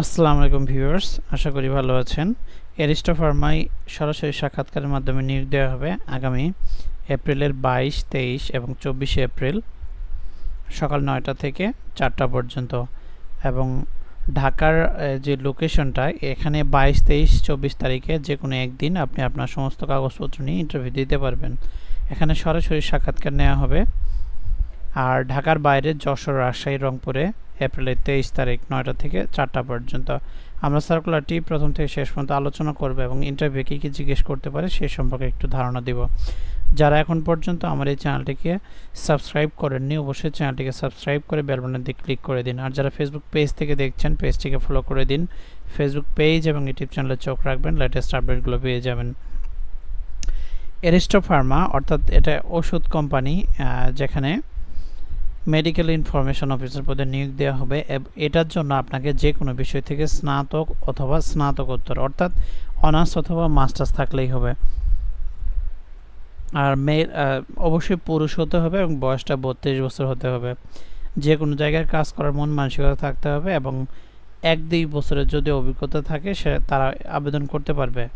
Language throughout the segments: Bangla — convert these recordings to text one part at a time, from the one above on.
আসসালামু আলাইকুম ভিউয়ার্স, আশা করি ভালো আছেন। এরিস্টো ফার্মায় সরাসরি সাক্ষাৎকারের মাধ্যমে নিয়োগ দেওয়া হবে আগামী এপ্রিলের বাইশ, তেইশ এবং চব্বিশে এপ্রিল সকাল নয়টা থেকে চারটা পর্যন্ত। এবং ঢাকার যে লোকেশনটা, এখানে বাইশ, তেইশ, চব্বিশ তারিখে যে কোনো একদিন আপনি আপনার সমস্ত কাগজপত্র নিয়ে ইন্টারভিউ দিতে পারবেন। এখানে সরাসরি সাক্ষাৎকার নেওয়া হবে। আর ঢাকার বাইরে যশোর, রাজশাহী, রংপুরে এপ্রিলের তেইশ তারিখ নয়টা থেকে চারটা পর্যন্ত। আমরা সার্কুলারটি প্রথম থেকে শেষ পর্যন্ত আলোচনা করব এবং ইন্টারভিউ কী কী জিজ্ঞেস করতে পারে সে সম্পর্কে একটু ধারণা দিব। যারা এখন পর্যন্ত আমার এই চ্যানেলটিকে সাবস্ক্রাইব করেননি, অবশ্যই চ্যানেলটিকে সাবস্ক্রাইব করে বেল বাটনের দিকে ক্লিক করে দিন। আর যারা ফেসবুক পেজ থেকে দেখছেন পেজটিকে ফলো করে দিন। ফেসবুক পেজ এবং ইউটিউব চ্যানেলে চোখ রাখবেন লেটেস্ট আপডেটগুলো পেয়ে যাবেন। এরিস্টো ফার্মা অর্থাৎ এটা ওষুধ কোম্পানি যেখানে মেডিকেল ইনফরমেশন অফিসার পদে নিয়োগ দেওয়া হবে এটার জন্য আপনাকে যে কোনো বিষয় থেকে স্নাতক অথবা স্নাতকোত্তর অর্থাৎ অনার্স অথবা মাস্টার্স থাকলেই হবে। আর মেয়ে আহ, অবশ্যই পুরুষ হতে হবে এবং বয়সটা বত্রিশ বছর হতে হবে। যে কোনো জায়গায় কাজ করার মন মানসিকতা থাকতে হবে এবং এক দুই বছরের যদি অভিজ্ঞতা থাকে সে তারা আবেদন করতে পারবে।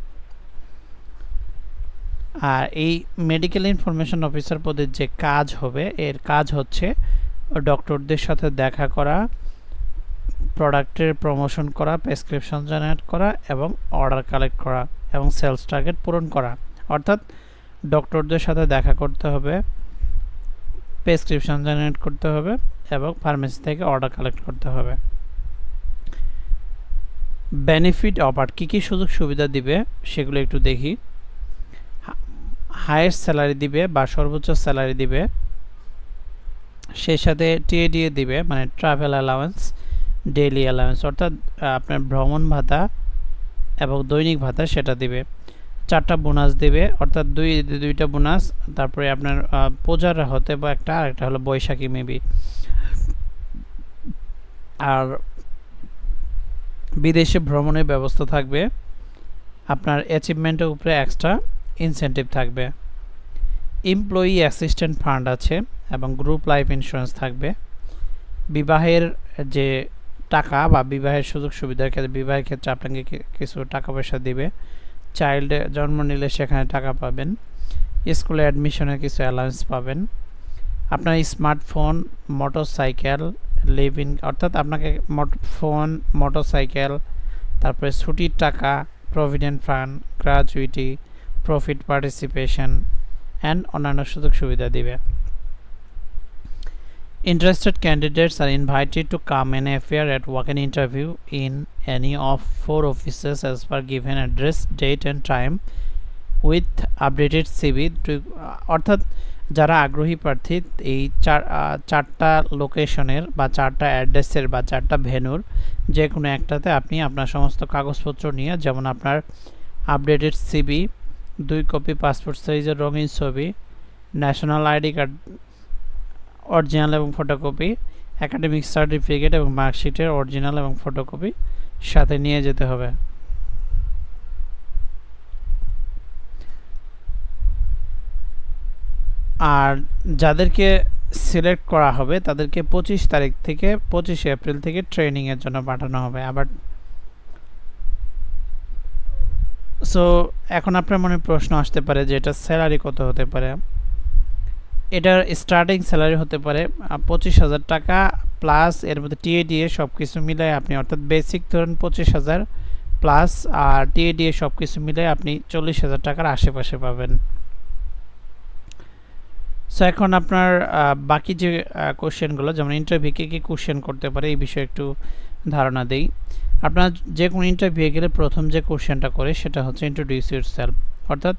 আর এই মেডিকেল ইনফরমেশন অফিসার পদের যে কাজ হবে এর কাজ হচ্ছে ডক্টরদের সাথে দেখা করা প্রোডাক্টের প্রমোশন করা প্রেসক্রিপশন জেনারেট করা এবং অর্ডার কালেক্ট করা এবং সেলস টার্গেট পূরণ করা। অর্থাৎ ডক্টরদের সাথে দেখা করতে হবে প্রেসক্রিপশন জেনারেট করতে হবে এবং ফার্মেসি থেকে অর্ডার কালেক্ট করতে হবে। বেনিফিট অফার কী কী সুযোগ সুবিধা দিবে সেগুলো একটু দেখি। হায়েস্ট স্যালারি দিবে বা সর্বোচ্চ স্যালারি দিবে। সেই সাথে টিএডিএ দিবে মানে ট্রাভেল অ্যালাওয়েন্স ডেইলি অ্যালাওয়েন্স অর্থাৎ আপনার ভ্রমণ ভাতা এবং দৈনিক ভাতা সেটা দিবে। চারটা বোনাস দিবে, অর্থাৎ দুই, দুইটা বোনাস তারপরে আপনার পূজার হতে বা একটা আর একটা হলো বৈশাখী মেবি আর বিদেশে ভ্রমণের ব্যবস্থা থাকবে, আপনার অ্যাচিভমেন্টের উপরে এক্সট্রা ইনসেন্টিভ থাকবে। এমপ্লয়ি অ্যাসিস্ট্যান্ট ফান্ড আছে। এবং গ্রুপ লাইফ ইন্স্যুরেন্স থাকবে। বিবাহের যে টাকা বা বিবাহের সুযোগ সুবিধার ক্ষেত্রে, বিবাহের ক্ষেত্রে আপনাকে কিছু টাকা পয়সা দিবে। চাইল্ড জন্ম নিলে সেখানে টাকা পাবেন। স্কুলে অ্যাডমিশনের কিছু অ্যালাউন্স পাবেন। আপনার স্মার্টফোন মোটরসাইকেল লিভিং অর্থাৎ আপনাকে ফোন মোটরসাইকেল তারপরে ছুটির টাকা provident fund gratuity profit participation and অন্যান্য সুযোগ সুবিধা দিবে। Interested candidates are invited to come and appear at walk-in interview in any of four offices as per given address, date and time with updated CV অর্থাৎ যারা আগ্রহী প্রার্থী এই চার চারটা লোকেশনের বা চারটা অ্যাড্রেসের বা চারটা ভেন্যুর যে কোনো একটাতে আপনি আপনার সমস্ত কাগজপত্র নিয়ে যেমন আপনার আপডেটেড সিবি দুই কপি পাসপোর্ট সাইজের রঙিন ছবি ন্যাশনাল আইডি কার্ড অরিজিনাল এবং ফটোকপি, একাডেমিক সার্টিফিকেট এবং মার্কশিটের অরিজিনাল এবং ফটোকপি সাথে নিয়ে যেতে হবে। আর যাদেরকে সিলেক্ট করা হবে, তাদেরকে পঁচিশ তারিখ থেকে পঁচিশে এপ্রিল থেকে ট্রেনিংয়ের জন্য পাঠানো হবে। আবার সো এখন আপনার মনে প্রশ্ন আসতে পারে যে এটা স্যালারি কত হতে পারে? এটার স্টার্টিং স্যালারি হতে পারে পঁচিশ হাজার টাকা প্লাস এর মধ্যে টিএডিএ সব কিছু মিলায় আপনি অর্থাৎ বেসিক ধরুন পঁচিশ হাজার প্লাস আর টিএডিএ সব কিছু মিলায় আপনি চল্লিশ হাজার টাকার আশেপাশে পাবেন। সো এখন আপনার বাকি যে কোশ্চেনগুলো যেমন ইন্টারভিউ কী কী কোশ্চেন করতে পারে, এই বিষয়ে একটু ধারণা দেই। আপনার যে কোনো ইন্টারভিউ গেলে প্রথম যে কোশ্চেনটা করে, সেটা হচ্ছে ইন্ট্রোডিউস ইউর সেলফ অর্থাৎ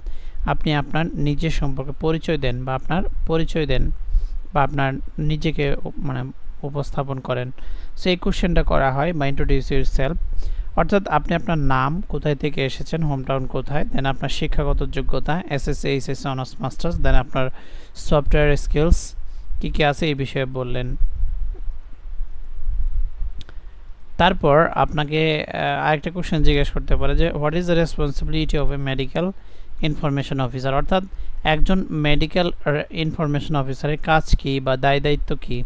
আপনি আপনার নিজের সম্পর্কে পরিচয় দেন বা আপনার পরিচয় দেন বা আপনার নিজেকে মানে উপস্থাপন করেন। সেই কোশ্চেনটা করা হয় বা ইন্ট্রোডিউস ইউর সেলফ অর্থাৎ আপনি আপনার নাম কোথায় থেকে এসেছেন হোম টাউন কোথায় দেন আপনার শিক্ষাগত যোগ্যতা SSC HSC honours masters then আপনার সফটওয়্যার স্কিলস কী কী আছে এই বিষয়ে বললেন। তারপর আপনাকে আরেকটা কোশ্চেন জিজ্ঞেস করতে পারে যে what is the responsibility of a medical information officer অর্থাৎ একজন মেডিকেল ইনফরমেশন অফিসারের কাজ কী বা দায় দায়িত্ব কী?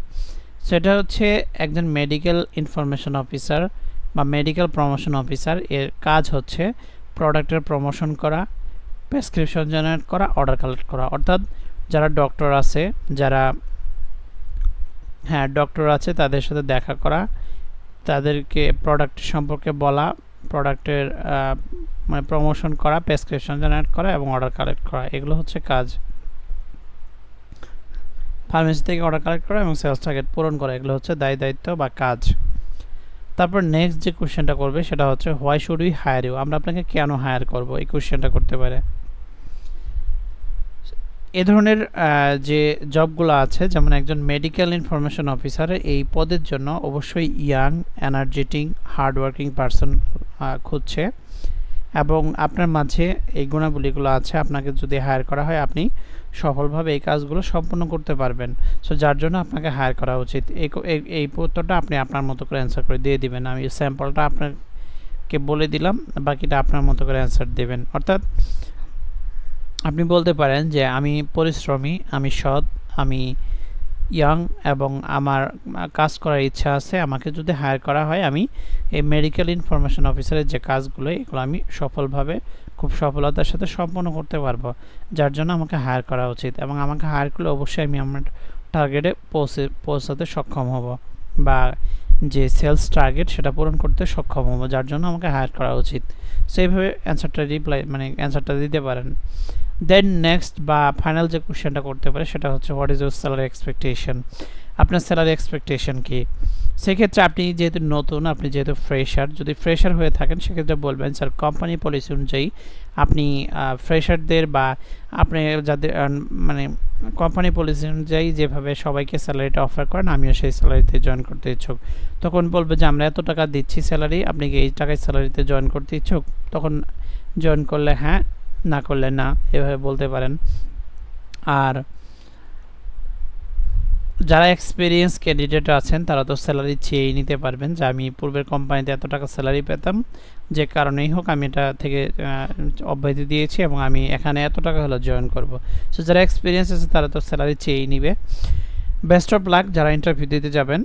সেটা হচ্ছে একজন মেডিকেল ইনফরমেশন অফিসার বা মেডিকেল প্রমোশন অফিসার এর কাজ হচ্ছে প্রোডাক্টের প্রমোশন করা প্রেসক্রিপশন জেনারেট করা অর্ডার কালেক্ট করা। অর্থাৎ যারা ডক্টর আছে, যারা হ্যাঁ ডক্টর আছে, তাদের সাথে দেখা করা, তাদেরকে প্রোডাক্ট সম্পর্কে বলা প্রোডাক্টের মানে প্রমোশন করা প্রেসক্রিপশন জেনারেট করা এবং অর্ডার কালেক্ট করা, এগুলো হচ্ছে কাজ। ফার্মেসি থেকে অর্ডার কালেক্ট করা এবং সেলস টার্গেট পূরণ করা, এগুলো হচ্ছে দায় দায়িত্ব বা কাজ। তারপর নেক্সট যে কোশ্চেনটা করবে, সেটা হচ্ছে why should we hire you আমরা আপনাকে কেন হায়ার করব? এই কোশ্চেনটা করতে পারে। এ ধরনের যে জবগুলো আছে, যেমন একজন মেডিকেল ইনফরমেশন অফিসার এই পদের জন্য অবশ্যই ইয়াং এনার্জেটিক হার্ডওয়ার্কিং পারসন খুঁজছে এবং আপনার মাঝে এই গুণাবলীগুলো আছে, আপনাকে যদি হায়ার করা হয়, আপনি সফলভাবে এই কাজগুলো সম্পন্ন করতে পারবেন। সো যার জন্য আপনাকে হায়ার করা উচিত। এই এই উত্তরটা আপনি আপনার মতো করে অ্যান্সার করে দিয়ে দিবেন। আমি স্যাম্পলটা আপনাকে বলে দিলাম, বাকিটা আপনার মতো করে অ্যান্সার দেবেন। অর্থাৎ আপনি বলতে পারেন যে, আমি পরিশ্রমী, আমি সৎ, আমি ইয়াং এবং আমার কাজ করার ইচ্ছা আছে, আমাকে যদি হায়ার করা হয়, আমি এই মেডিকেল ইনফরমেশন অফিসারের যে কাজগুলো, এগুলো আমি সফলভাবে, খুব সফলতার সাথে সম্পন্ন করতে পারব। যার জন্য আমাকে হায়ার করা উচিত এবং আমাকে হায়ার করলে অবশ্যই আমি আমার টার্গেটে পৌঁছে, পৌঁছাতে সক্ষম হব বা যে সেলস টার্গেট সেটা পূরণ করতে সক্ষম হব, যার জন্য আমাকে হায়ার করা উচিত। সেইভাবে অ্যান্সারটা রিপ্লাই মানে অ্যান্সারটা দিতে পারেন। দেন নেক্সট বা ফাইনাল যে কোশ্চেনটা করতে পারে সেটা হচ্ছে what is your salary expectation আপনার স্যালারি এক্সপেকটেশন কি? সেক্ষেত্রে আপনি যেহেতু নতুন, আপনি যেহেতু ফ্রেশার যদি ফ্রেশার হয়ে থাকেন, সেক্ষেত্রে বলবেন, স্যার কোম্পানি পলিসি অনুযায়ী আপনি ফ্রেশারদের বা আপনি যাদের মানে কোম্পানি পলিসি অনুযায়ী যেভাবে সবাইকে স্যালারিটা অফার করেন, আমিও সেই স্যালারিতে জয়েন করতে ইচ্ছুক। তখন বলবে যে, আমরা এত টাকা দিচ্ছি স্যালারি আপনি কি এই টাকায় স্যালারিতে জয়েন করতে ইচ্ছুক? তখন জয়েন করলে হ্যাঁ। না করলে না, এভাবে বলতে পারেন। আর যারা এক্সপিরিয়েন্স ক্যান্ডিডেট আছেন, তারা তো স্যালারি চেয়েই নিতে পারবেন। যে আমি পূর্বের কোম্পানিতে এত টাকা স্যালারি পেতাম, যে কারণেই হোক আমি এটা থেকে অব্যাহতি দিয়েছি এবং আমি এখানে এত টাকা হলো জয়েন করব। সো যারা এক্সপিরিয়েন্স আছে, তারা তো স্যালারি চেয়েই নিবে। বেস্ট অফ লাক যারা ইন্টারভিউ দিতে যাবেন।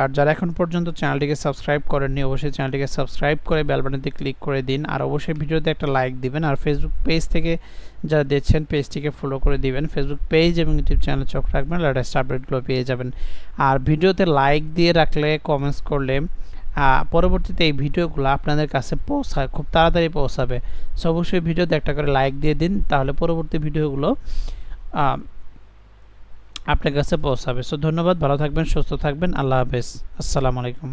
আর যারা এখন পর্যন্ত চ্যানেলটিকে সাবস্ক্রাইব করেননি, অবশ্যই চ্যানেলটিকে সাবস্ক্রাইব করে বেলবাটনটি ক্লিক করে দিন। আর অবশ্যই ভিডিওতে একটা লাইক দিবেন। আর ফেসবুক পেজ থেকে যারা দেখছেন পেজটিকে ফলো করে দিবেন। ফেসবুক পেজ এবং ইউটিউব চ্যানেলে চোখ রাখবেন লেটেস্ট আপডেটগুলো পেয়ে যাবেন। আর ভিডিওতে লাইক দিয়ে রাখলে কমেন্টস করলে পরবর্তীতে এই ভিডিওগুলো আপনাদের কাছে পৌঁছায়, খুব তাড়াতাড়ি পৌঁছাবে। সো অবশ্যই ভিডিওতে একটা করে লাইক দিয়ে দিন। তাহলে পরবর্তী ভিডিওগুলো আপনার কাছে পৌঁছাবে। সো ধন্যবাদ ভালো থাকবেন সুস্থ থাকবেন আল্লাহ হাফেজ। আসসালামু আলাইকুম।